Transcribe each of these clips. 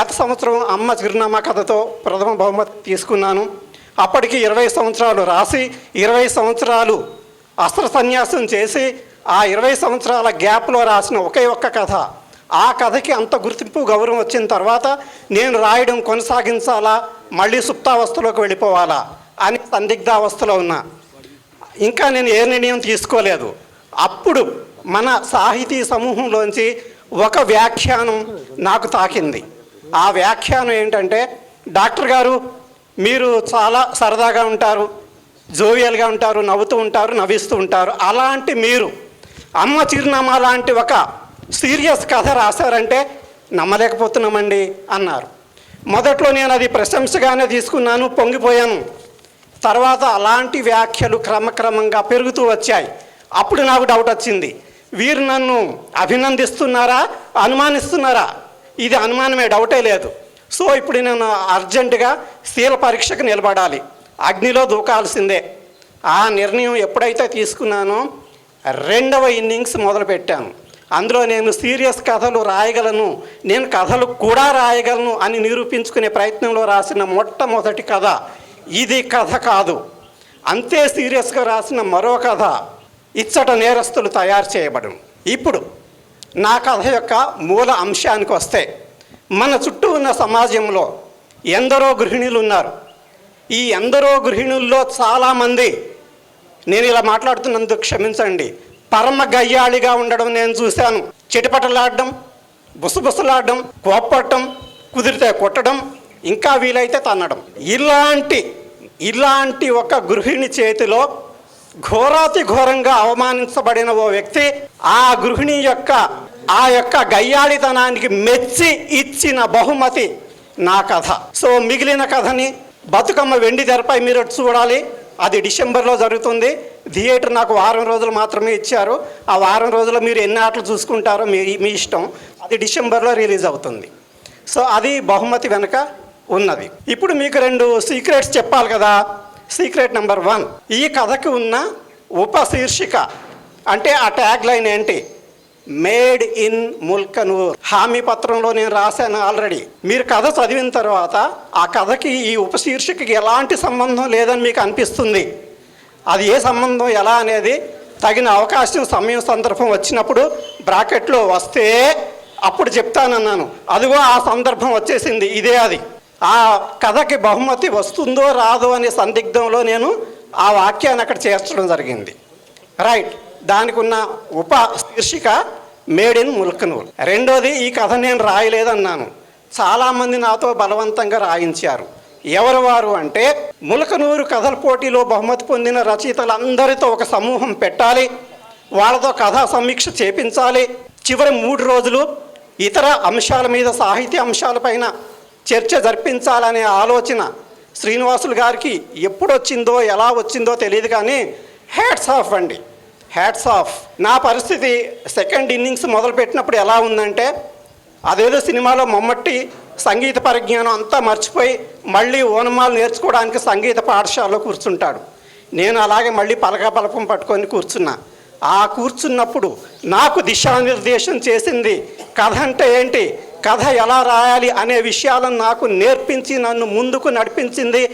గత సంవత్సరం అమ్మ చిరునామా కథతో ప్రథమ బహుమతి తీసుకున్నాను. అప్పటికి ఇరవై సంవత్సరాలు రాసి ఇరవై సంవత్సరాలు అస్త్ర సన్యాసం చేసి ఆ ఇరవై సంవత్సరాల గ్యాప్లో రాసిన ఒకే ఒక్క కథ. ఆ కథకి అంత గుర్తింపు గౌరవం వచ్చిన తర్వాత నేను రాయడం కొనసాగించాలా? మళ్ళీ సుప్తావస్థలోకి వెళ్ళిపోవాలా? అని సందిగ్ధావస్థలో ఉన్నా. ఇంకా నేను ఏ నిర్ణయం తీసుకోలేదు. అప్పుడు మన సాహితీ సమూహంలోంచి ఒక వ్యాఖ్యానం నాకు తాకింది. ఆ వ్యాఖ్యానం ఏంటంటే డాక్టర్ గారు మీరు చాలా సరదాగా ఉంటారు జోవియల్గా ఉంటారు నవ్వుతూ ఉంటారు నవ్విస్తూ ఉంటారు. అలాంటి మీరు అమ్మ చిరునామా లాంటి ఒక సీరియస్ కథ రాశారంటే నమ్మలేకపోతున్నామండి అన్నారు. మొదట్లో నేను అది ప్రశంసగానే తీసుకున్నాను పొంగిపోయాను. తర్వాత అలాంటి వ్యాఖ్యలు క్రమక్రమంగా పెరుగుతూ వచ్చాయి. అప్పుడు నాకు డౌట్ వచ్చింది. వీరు నన్ను అభినందిస్తున్నారా అనుమానిస్తున్నారా? ఇది అనుమానమే డౌటే లేదు. సో ఇప్పుడు నేను అర్జెంటుగా శీల పరీక్షకు నిలబడాలి. అగ్నిలో దూకాల్సిందే. ఆ నిర్ణయం ఎప్పుడైతే తీసుకున్నానో రెండవ ఇన్నింగ్స్ మొదలుపెట్టాను. అందులో నేను సీరియస్ కథలు రాయగలను నేను కథలు కూడా రాయగలను అని నిరూపించుకునే ప్రయత్నంలో రాసిన మొట్టమొదటి కథ ఇది కథ కాదు. అంతే సీరియస్గా రాసిన మరో కథ ఇచ్చట నేరస్తులు తయారు చేయబడను. ఇప్పుడు నా కథ యొక్క మూల అంశానికి వస్తే మన చుట్టూ ఉన్న సమాజంలో ఎందరో గృహిణులు ఉన్నారు. ఈ ఎందరో గృహిణుల్లో చాలామంది నేను ఇలా మాట్లాడుతున్నందుకు క్షమించండి పరమ గయ్యాళిగా ఉండడం నేను చూశాను. చిటిపటలాడడం బుసబుసలాడడం కోప్పటం కుదిరితే కొట్టడం ఇంకా వీలైతే తన్నడం. ఇలాంటి ఇలాంటి ఒక గృహిణి చేతిలో ఘోరాతి ఘోరంగా అవమానించబడిన ఓ వ్యక్తి ఆ గృహిణి యొక్క ఆ యొక్క గయ్యాళితనానికి మెచ్చి ఇచ్చిన బహుమతి నా కథ. సో మిగిలిన కథని బతుకమ్మ వెండి తెరపై మీరు చూడాలి. అది డిసెంబర్లో జరుగుతుంది. థియేటర్ నాకు వారం రోజులు మాత్రమే ఇచ్చారు. ఆ వారం రోజులు మీరు ఎన్ని ఆటలు చూసుకుంటారో మీ మీ ఇష్టం. అది డిసెంబర్లో రిలీజ్ అవుతుంది. సో అది బహుమతి వెనుక ఉన్నది. ఇప్పుడు మీకు రెండు సీక్రెట్స్ చెప్పాలి కదా. Secret number one. ఈ కథకి ఉన్న ఉపశీర్షిక అంటే ఆ ట్యాగ్ లైన్ ఏంటి? Made in Mulkanoor. హామీ పత్రంలో నేను రాశాను ఆల్రెడీ. మీరు కథ చదివిన తర్వాత ఆ కథకి ఈ ఉపశీర్షికకి ఎలాంటి సంబంధం లేదని మీకు అనిపిస్తుంది? అది ఏ సంబంధం ఎలా అనేది తగిన అవకాశం సమయం సందర్భం వచ్చినప్పుడు బ్రాకెట్లో వస్తే అప్పుడు చెప్తానన్నాను. అదిగో ఆ సందర్భం వచ్చేసింది ఇదే అది. ఆ కథకి బహుమతి వస్తుందో రాదో అనే సందిగ్ధంలో నేను ఆ వాక్యాన్ని అక్కడ చేర్చడం జరిగింది. రైట్. దానికి ఉన్న ఉప శీర్షిక మేడ్ ఇన్ ముల్కనూర్. రెండోది ఈ కథ నేను రాయలేదన్నాను. చాలామంది నాతో బలవంతంగా రాయించారు. ఎవరు వారు అంటే ములకనూరు కథల పోటీలో బహుమతి పొందిన రచయితలందరితో ఒక సమూహం పెట్టాలి. వాళ్ళతో కథా సమీక్ష చేపించాలి. చివరి మూడు రోజులు ఇతర అంశాల మీద సాహిత్య అంశాలపైన చర్చ జరిపించాలనే ఆలోచన శ్రీనివాసులు గారికి ఎప్పుడొచ్చిందో ఎలా వచ్చిందో తెలియదు కానీ హ్యాట్స్ ఆఫ్ అండి. హ్యాట్స్ ఆఫ్ నా పరిస్థితి సెకండ్ ఇన్నింగ్స్ మొదలుపెట్టినప్పుడు ఎలా ఉందంటే అదేదో సినిమాలో మమ్మట్టి సంగీత పరిజ్ఞానం అంతా మర్చిపోయి మళ్ళీ ఓనమాలు నేర్చుకోవడానికి సంగీత పాఠశాలలో కూర్చుంటాడు. నేను అలాగే మళ్ళీ పలక పలకం పట్టుకొని కూర్చున్నా. ఆ కూర్చున్నప్పుడు నాకు దిశానిర్దేశం చేసింది కథ అంటే ఏంటి? కథ ఎలా రాయాలి అనే విషయాలను నాకు నేర్పించి నన్ను ముందుకు నడిపించింది.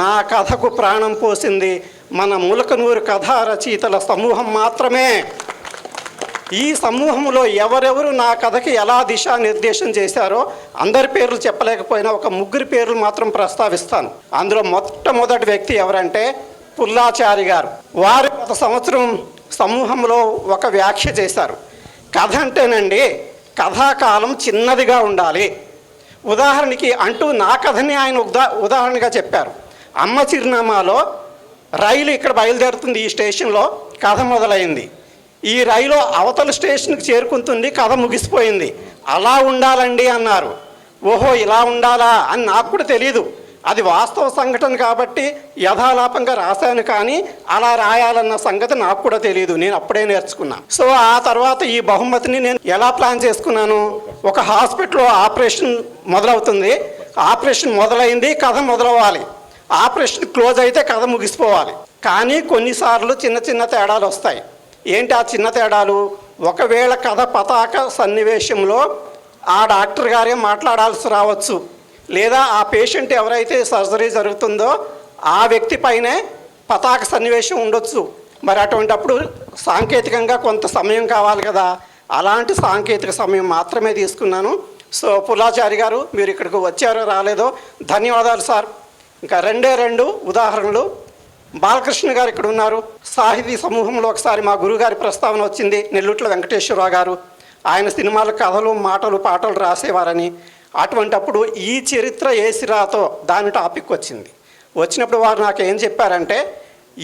నా కథకు ప్రాణం పోసింది. మన ములకనూరు కథా రచయితల సమూహం మాత్రమే. ఈ సమూహంలో ఎవరెవరు నా కథకి ఎలా దిశానిర్దేశం చేశారో అందరి పేర్లు చెప్పలేకపోయినా ఒక ముగ్గురి పేర్లు మాత్రం ప్రస్తావిస్తాను. అందులో మొట్టమొదటి వ్యక్తి ఎవరంటే పుల్లాచారి గారు. వారు గత సంవత్సరం సమూహంలో ఒక వ్యాఖ్య చేశారు. కథ అంటేనండి కథాకాలం చిన్నదిగా ఉండాలి. ఉదాహరణకి అంటూ నా కథని ఆయన ఉదా ఉదాహరణగా చెప్పారు. అమ్మ చిరునామాలో రైలు ఇక్కడ బయలుదేరుతుంది ఈ స్టేషన్లో. కథ మొదలైంది. ఈ రైలు అవతల స్టేషన్కి చేరుకుంటుంది. కథ ముగిసిపోయింది. అలా ఉండాలండి అన్నారు. ఓహో ఇలా ఉండాలా అని నాకు కూడా తెలియదు అది వాస్తవ సంఘటన కాబట్టి యథాలాపంగా రాశాను కానీ అలా రాయాలన్న సంగతి నాకు కూడా తెలియదు నేను అప్పుడే నేర్చుకున్నా. సో ఆ తర్వాత ఈ బహుమతిని నేను ఎలా ప్లాన్ చేసుకున్నాను? ఒక హాస్పిటల్లో ఆపరేషన్ మొదలవుతుంది. ఆపరేషన్ మొదలైంది. కథ మొదలవ్వాలి. ఆపరేషన్ క్లోజ్ అయితే కథ ముగిసిపోవాలి. కానీ కొన్నిసార్లు చిన్న చిన్న తేడాలు వస్తాయి. ఏంటి ఆ చిన్న తేడాలు? ఒకవేళ కథ పతాక సన్నివేశంలో ఆ డాక్టర్ గారే మాట్లాడాల్సి రావచ్చు. లేదా ఆ పేషెంట్ ఎవరైతే సర్జరీ జరుగుతుందో ఆ వ్యక్తి పైనే పతాక సన్నివేశం ఉండొచ్చు. మరి అటువంటప్పుడు సాంకేతికంగా కొంత సమయం కావాలి కదా. అలాంటి సాంకేతిక సమయం మాత్రమే తీసుకున్నాను. సో పుల్లాచారి గారు మీరు ఇక్కడికి వచ్చారో రాలేదో ధన్యవాదాలు సార్. ఇంకా రెండే రెండు ఉదాహరణలు. బాలకృష్ణ గారు ఇక్కడ ఉన్నారు. సాహితీ సమూహంలో ఒకసారి మా గురుగారి ప్రస్తావన వచ్చింది నెల్లూట్ల వెంకటేశ్వరరావు గారు. ఆయన సినిమాల కథలు మాటలు పాటలు రాసేవారని. అటువంటప్పుడు ఈ చరిత్ర ఏ సిరాతో దాని టాపిక్ వచ్చింది. వచ్చినప్పుడు వారు నాకు ఏం చెప్పారంటే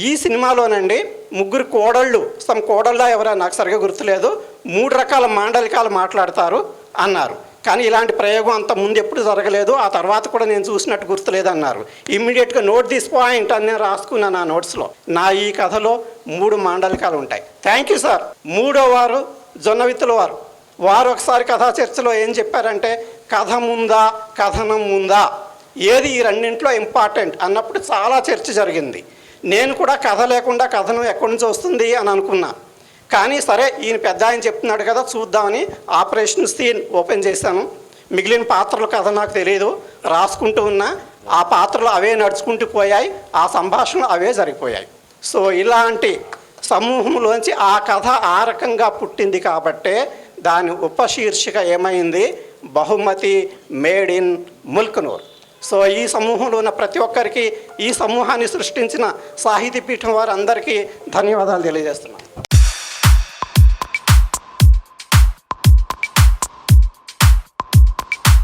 ఈ సినిమాలోనండి ముగ్గురు కోడళ్ళు సమ్ కోడళ్ళ ఎవరో నాకు సరిగా గుర్తులేదు మూడు రకాల మాండలికాలు మాట్లాడతారు అన్నారు. కానీ ఇలాంటి ప్రయోగం అంత ముందు ఎప్పుడు జరగలేదు. ఆ తర్వాత కూడా నేను చూసినట్టు గుర్తులేదన్నారు. ఇమ్మీడియట్గా నోట్ దిస్ పాయింట్ అని నేను రాసుకున్నాను నా నోట్స్లో నా ఈ కథలో మూడు మాండలికాలు ఉంటాయి. థ్యాంక్ యూ సార్ మూడో వారు జొన్నవిత్తుల వారు. వారు ఒకసారి కథా చర్చలో ఏం చెప్పారంటే కథ ముందా కథనం ముందా? ఏది ఈ రెండింట్లో ఇంపార్టెంట్ అన్నప్పుడు చాలా చర్చ జరిగింది. నేను కూడా కథ లేకుండా కథనం ఎక్కడి నుంచి వస్తుంది అని అనుకున్నాను కానీ సరే ఈయన పెద్ద ఆయన చెప్తున్నాడు కదా చూద్దామని ఆపరేషన్ సీన్ ఓపెన్ చేశాను. మిగిలిన పాత్రల కథ నాకు తెలియదు రాసుకుంటూ ఉన్నా ఆ పాత్రలు అవే నడుచుకుంటూ పోయాయి ఆ సంభాషణలు అవే జరిగిపోయాయి. సో ఇలాంటి సమూహంలోంచి ఆ కథ ఆ రకంగా పుట్టింది కాబట్టే దాని ఉపశీర్షిక ఏమైంది? బహుమతి మేడ్ ఇన్ ముల్క్నూర్. సో ఈ సమూహంలో ఉన్న ప్రతి ఒక్కరికి ఈ సమూహాన్ని సృష్టించిన సాహితీ పీఠం వారందరికీ ధన్యవాదాలు తెలియజేస్తున్నాను.